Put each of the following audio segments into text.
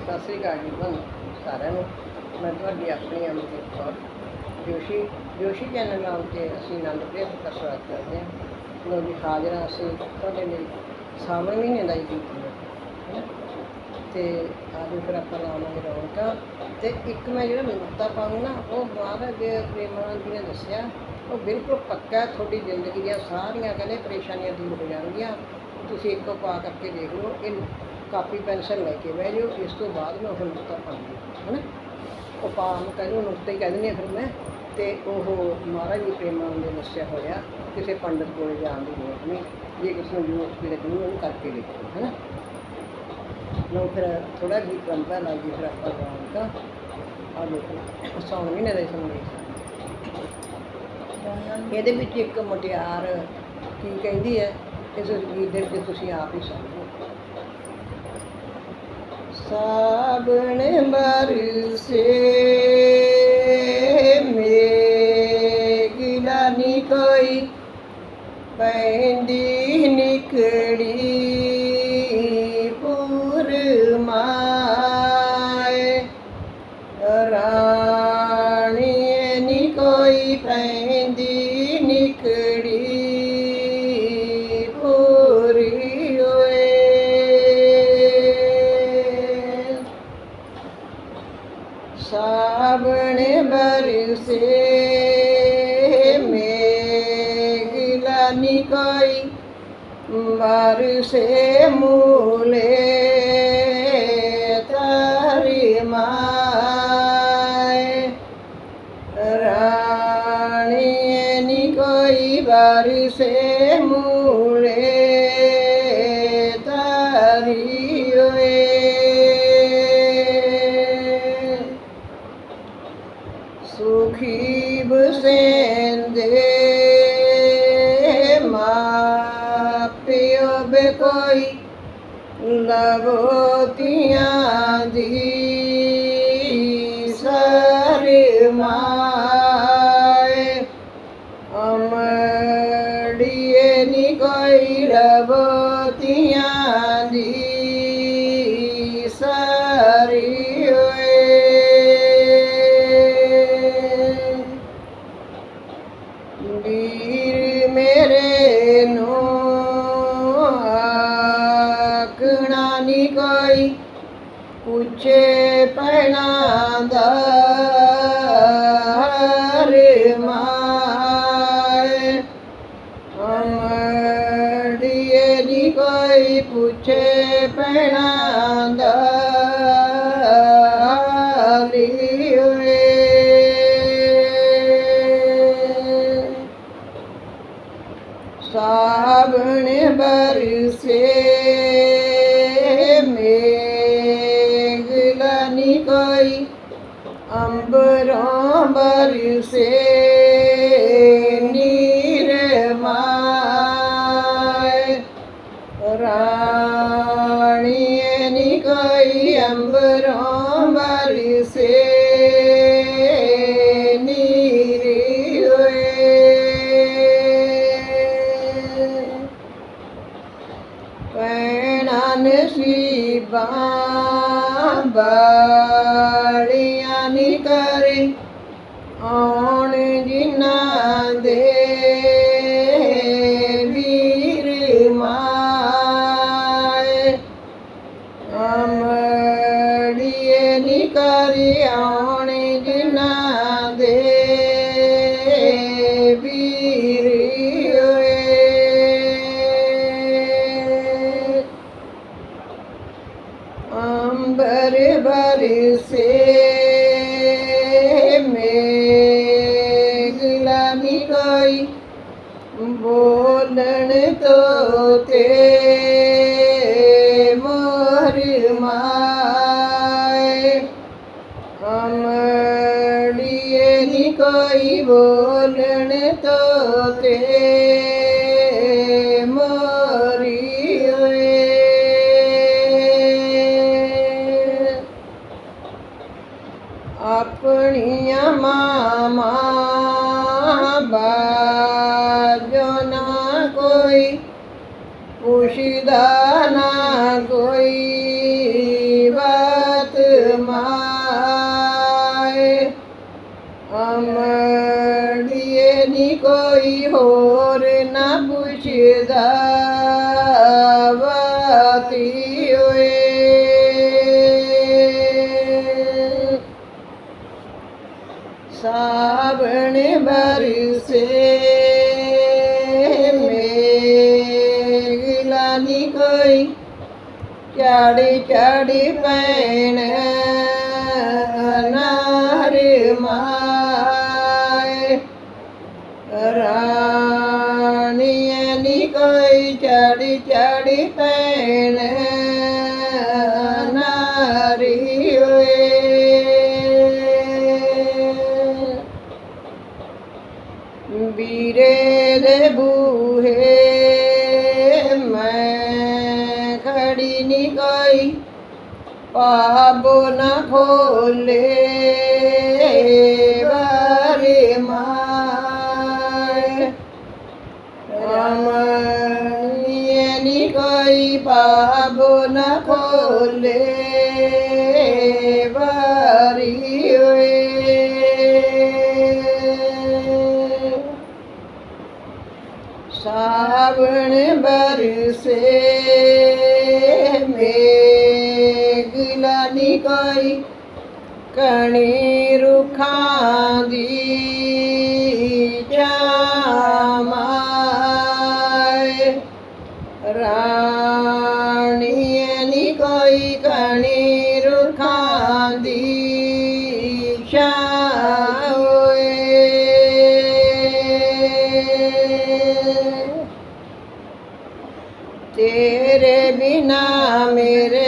ਸਤਿ ਸ੍ਰੀ ਅਕਾਲ ਜੀ ਤੁਹਾਨੂੰ ਸਾਰਿਆਂ ਨੂੰ। ਮੈਂ ਤੁਹਾਡੀ ਆਪਣੀ ਅਮਰਜੀਤ ਕੌਰ। ਜੋਸ਼ੀ ਜੋਸ਼ੀ ਚੈਨਲ ਨਾਮ ਤੇ ਅਸੀਂ ਆਨੰਦ ਪ੍ਰਿਆ ਦਾ ਸਵਾਗਤ ਕਰਦੇ ਹਾਂ। ਲੋ ਜੀ ਹਾਜ਼ਰ ਅਸੀਂ ਤੁਹਾਡੇ ਲਈ ਸਾਵਣ ਮਹੀਨੇ ਦਾ ਹੀ ਗੀਤ ਲੈ ਕੇ, ਹੈਨਾ? ਤੇ ਅੱਜ ਫਿਰ ਆਪਾਂ ਲਾਵਾਂਗੇ ਰੌਣਕਾਂ ਤੇ ਇੱਕ ਮੈਂ ਜਿਹੜਾ ਨੁਕਤਾ ਪਾਉਂ ਨਾ ਉਹ ਮਹਾਰਾਜ ਪ੍ਰੇਮਾਨੰਦ ਜੀ ਨੇ ਦੱਸਿਆ ਉਹ ਬਿਲਕੁਲ ਪੱਕਾ ਤੁਹਾਡੀ ਜ਼ਿੰਦਗੀ ਦੀਆਂ ਸਾਰੀਆਂ ਕਹਿੰਦੇ ਪਰੇਸ਼ਾਨੀਆਂ ਦੂਰ ਹੋ ਜਾਣਗੀਆਂ। ਤੁਸੀਂ ਇੱਕੋ ਪਾ ਕਰਕੇ ਦੇਖ ਲਓ ਇਹ ਕਾਪੀ ਪੈਨਸਲ ਲੈ ਕੇ ਬਹਿ ਜਾਓ ਇਸ ਤੋਂ ਬਾਅਦ ਮੈਂ ਉਹ ਨੁਕਤਾ ਪਾਉਂਗੀ ਹੈ ਨਾ ਉਹ ਪਾ ਨੂੰ ਕਹਿੰਦੇ ਨੁਕਤੇ ਹੀ ਕਹਿੰਦੇ ਨੇ ਫਿਰ ਮੈਂ, ਤੇ ਉਹ ਮਹਾਰਾਜ ਜੀ ਪ੍ਰੇਮਾਨੰਦ ਦੇ ਦੱਸਿਆ ਹੋਇਆ, ਕਿਸੇ ਪੰਡਤ ਕੋਲ ਜਾਣ ਦੀ ਲੋੜ ਨਹੀਂ, ਜੇ ਕਿਸੇ ਨੂੰ ਜ਼ਰੂਰਤ ਪੀੜੇ ਨੂੰ ਉਹਨੂੰ ਕਰਕੇ ਦੇਖੋ ਹੈ ਨਾ ਲੋ ਫਿਰ ਥੋੜਾ ਗੀਤ ਰੰਪਾ ਜੀ ਫਿਰ ਆਪਾਂ ਗਾਉਂਗਾ ਆ ਦੇਖੋ ਸੌਣ ਮਹੀਨੇ ਦਾ ਸੰਗੀਤ ਇਹਦੇ ਵਿੱਚ ਇੱਕ ਮੁਟਿਆਰ ਕੀ ਕਹਿੰਦੀ ਹੈ, ਇਸ ਗੀਤ ਦੇ ਵਿੱਚ ਤੁਸੀਂ ਆਪ ਹੀ ਸਮਝੋ ਸਾਬਣ ਬਰਸੇ ਮੇਗਿਲਾ ਨੀ ਕੋਈ ਪੈਂਦੀ ਕੋਈ ਲਗੋਤੀਆਂ ਦੀ ਸਰਮਾਏ ਅਮੜੀਏ ਨੀ ਕੋਈ ਲਗੋਤੀਆਂ ਦੀ ਸਾਰੀ ਹੋਏ। ਅੰਬਰਾਂ ਬਰਸੇ ਨੀਰ ਮਾਏ ਰਾਣੀ ਨੀ ਕੋਈ ਅੰਬਰਾਂ ਬਰਸੇ ਨੀਰੀ। te ਨੀ ਕੋਈ ਚਾੜੀ ਚਾੜੀ ਪੈਣ ਨਾਰ ਮਾਏ ਪਾਬੋ ਨਾ ਖੋਲੇ ਬਾਰੇ ਮਾਏ ਅਮਨੀਏ ਨੀ ਕੋਈ ਪਾਬੋ ਨਾ ਖੋਲੇ ਬਾਰੀ ਕੋਈ ਕਣੀ ਰੁਖਾਂ ਦੀ ਜਾਮਾਏ ਰਾਣੀਏ ਨੀ ਕੋਈ ਕਣੀ ਰੁਖਾਂ ਦੀ ਛਾਓਏ। ਤੇਰੇ ਬਿਨਾ ਮੇਰੇ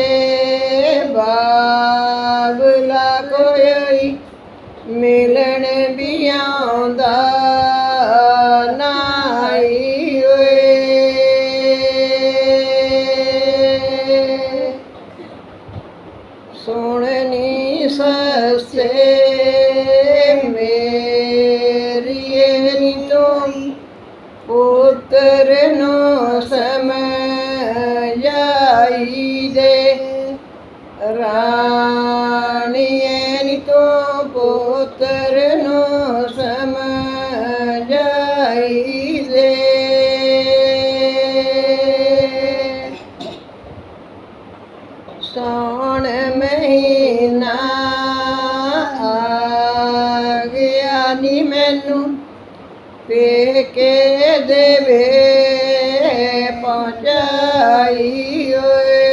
ਦੇਵੇ ਪਹੁੰਚਾਈ ਓਏ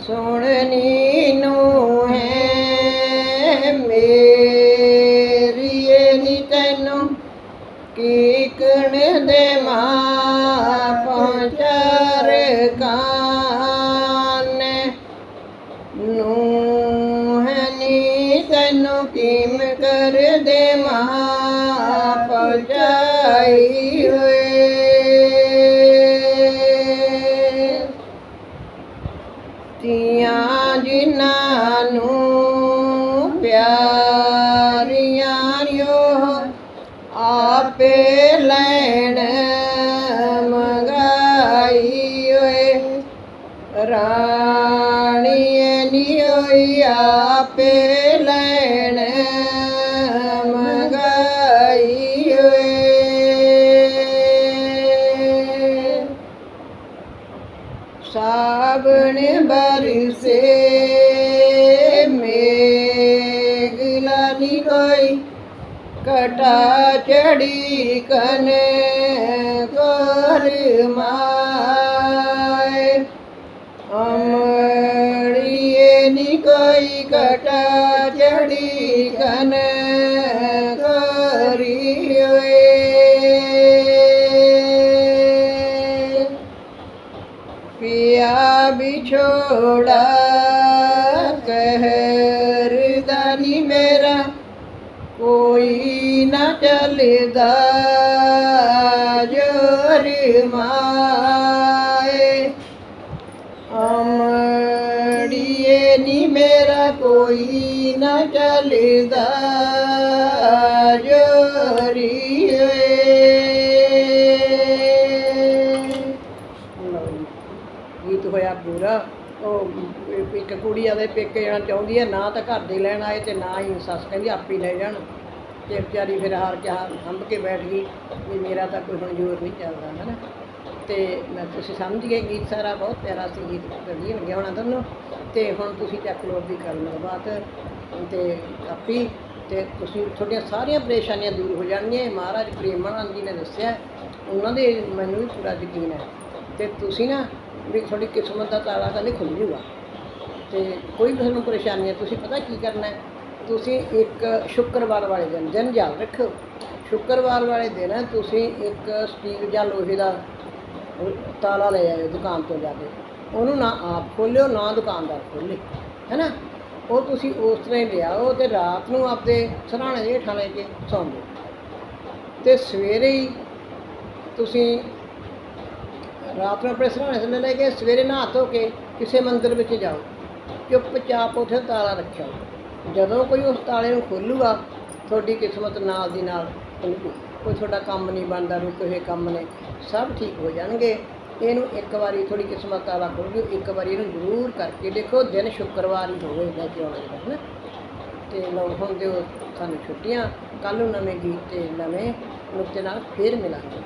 ਸੁਣਨੀ ਨੂੰ ਹੈ ਮੇਰੀ ਇਹ ਨੀ ਤੈਨੂੰ ਕੀਕਣ ਦੇ ਮਾਂ ਕਰ ਦੇ ਮਾਂ ਪਹੁੰਚਾਈ ਹੋਏ ਤੀਆਂ ਜਿਨ੍ਹਾਂ ਨੂੰ ਸਾਵਣ ਬਰਸੇ ਮੇਘਲਾ ਨੀ ਕੋਈ ਕਟਾ ਚੜੀ ਕਨ ਕਰ ਮਾਏ ਅਮੜੀਏ ਨੀ ਕੋਈ ਕਟਾ ਚੜੀ ਕਨ ਕਰੀ ਓਏ ਪਿਆ ਵਿਛੋੜਾ ਕਹਿਰਦਾ ਨੀ ਮੇਰਾ ਕੋਈ ਨਾ ਚੱਲਦਾ ਜੋਰ ਮਾਏ। ਅਮੜੀਏ ਨੀ ਇੱਕ ਕੁੜੀ ਆਦੇ ਪੇਕੇ ਜਾਣਾ ਚਾਹੁੰਦੀ ਹੈ, ਨਾ ਤਾਂ ਘਰ ਦੇ ਲੈਣ ਆਏ ਤੇ ਨਾ ਹੀ ਸੱਸ ਕਹਿੰਦੀ ਆਪੇ ਹੀ ਲੈ ਜਾਣ। ਤੇ ਵਿਚਾਰੀ ਫਿਰ ਹਾਰ ਕੇ ਹੰਭ ਕੇ ਬੈਠ ਗਈ ਵੀ ਮੇਰਾ ਤਾਂ ਕੋਈ ਹੁਣ ਜ਼ੋਰ ਨਹੀਂ ਚੱਲਦਾ ਹੈ ਨਾ ਤੇ ਮੈਂ ਤੁਸੀਂ ਸਮਝ ਗਏ ਗੀਤ ਸਾਰਾ, ਬਹੁਤ ਪਿਆਰਾ ਸੀ ਗੀਤ ਵਧੀਆ ਲੱਗਿਆ ਹੋਣਾ ਤੁਹਾਨੂੰ। ਤੇ ਹੁਣ ਤੁਸੀਂ ਚੱਕ ਲਓ ਦੀ ਕਰਨ ਤੋਂ ਬਾਅਦ ਤੇ ਕਾਪੀ, ਤੇ ਤੁਸੀਂ ਤੁਹਾਡੀਆਂ ਸਾਰੀਆਂ ਪਰੇਸ਼ਾਨੀਆਂ ਦੂਰ ਹੋ ਜਾਣਗੀਆਂ। ਇਹ ਮਹਾਰਾਜ ਪ੍ਰੇਮਾਨੰਦ ਜੀ ਨੇ ਦੱਸਿਆ, ਉਹਨਾਂ ਦੇ ਮੈਨੂੰ ਵੀ ਪੂਰਾ ਯਕੀਨ ਹੈ। ਤੇ ਤੁਸੀਂ ਨਾ ਵੀ ਤੁਹਾਡੀ ਕਿਸਮਤ ਦਾ ਤਾਲਾ ਕਹਿੰਦੇ ਖੁੱਲ ਜੂਗਾ। ਤੇ ਕੋਈ ਵੀ ਤੁਹਾਨੂੰ ਪਰੇਸ਼ਾਨੀ ਹੈ, ਤੁਸੀਂ ਪਤਾ ਕੀ ਕਰਨਾ ਹੈ? ਤੁਸੀਂ ਇੱਕ ਸ਼ੁੱਕਰਵਾਰ ਵਾਲੇ ਦਿਨ ਦਿਨ ਯਾਦ ਰੱਖੋ ਸ਼ੁੱਕਰਵਾਰ ਵਾਲੇ ਦਿਨ ਤੁਸੀਂ ਇੱਕ ਸਟੀਲ ਜਾਂ ਲੋਹੇ ਦਾ ਤਾਲਾ ਲੈ ਆਇਓ ਦੁਕਾਨ ਤੋਂ ਜਾ ਕੇ। ਉਹਨੂੰ ਨਾ ਆਪ ਖੋਲਿਓ, ਨਾ ਦੁਕਾਨਦਾਰ ਖੋਲੇ, ਹੈਨਾ? ਉਹ ਤੁਸੀਂ ਉਸ ਤਰ੍ਹਾਂ ਹੀ ਲਿਆਓ ਤੇ ਰਾਤ ਨੂੰ ਆਪਦੇ ਸਰਾਣੇ ਦੇ ਹੇਠਾਂ ਲੈ ਕੇ ਸੌਂ ਜਾਓ। ਤੇ ਸਵੇਰੇ ਹੀ ਤੁਸੀਂ ਰਾਤ ਨੂੰ ਆਪਣੇ ਸਰਾਣੇ ਥੱਲੇ ਲੈ ਕੇ ਸਵੇਰੇ ਨਹਾ ਧੋ ਕੇ ਕਿਸੇ ਮੰਦਿਰ ਵਿੱਚ ਜਾਓ। ਚੁੱਪਚਾਪ ਉੱਥੇ ਤਾਲਾ ਰੱਖਿਓ ਜਦੋਂ ਕੋਈ ਉਸ ਤਾਲੇ ਨੂੰ ਖੋਲੂਗਾ, ਤੁਹਾਡੀ ਕਿਸਮਤ ਨਾਲ ਦੀ ਨਾਲ ਕੋਈ ਤੁਹਾਡਾ ਕੰਮ ਨਹੀਂ ਬਣਦਾ ਰੁਕੇ ਹੋਏ ਕੰਮ ਨੇ, ਸਭ ਠੀਕ ਹੋ ਜਾਣਗੇ। ਇਹਨੂੰ ਇੱਕ ਵਾਰੀ ਥੋੜੀ ਕਿਸਮਤ ਤਾਲਾ ਖੁੱਲ੍ਹ, ਇੱਕ ਵਾਰੀ ਇਹਨੂੰ ਜ਼ਰੂਰ ਕਰਕੇ ਦੇਖੋ, ਦਿਨ ਸ਼ੁੱਕਰਵਾਰ ਹੀ ਹੋਵੇ ਲੈ ਕੇ ਆਉਣਾ ਹੈ ਨਾ ਤੇ ਲਓ, ਹੁਣ ਦਿਓ ਸਾਨੂੰ ਛੁੱਟੀਆਂ, ਕੱਲ੍ਹ ਨੂੰ ਨਵੇਂ ਗੀਤ ਤੇ ਨਵੇਂ ਨੁਕਤੇ ਨਾਲ ਫੇਰ ਮਿਲਾਂਗੇ।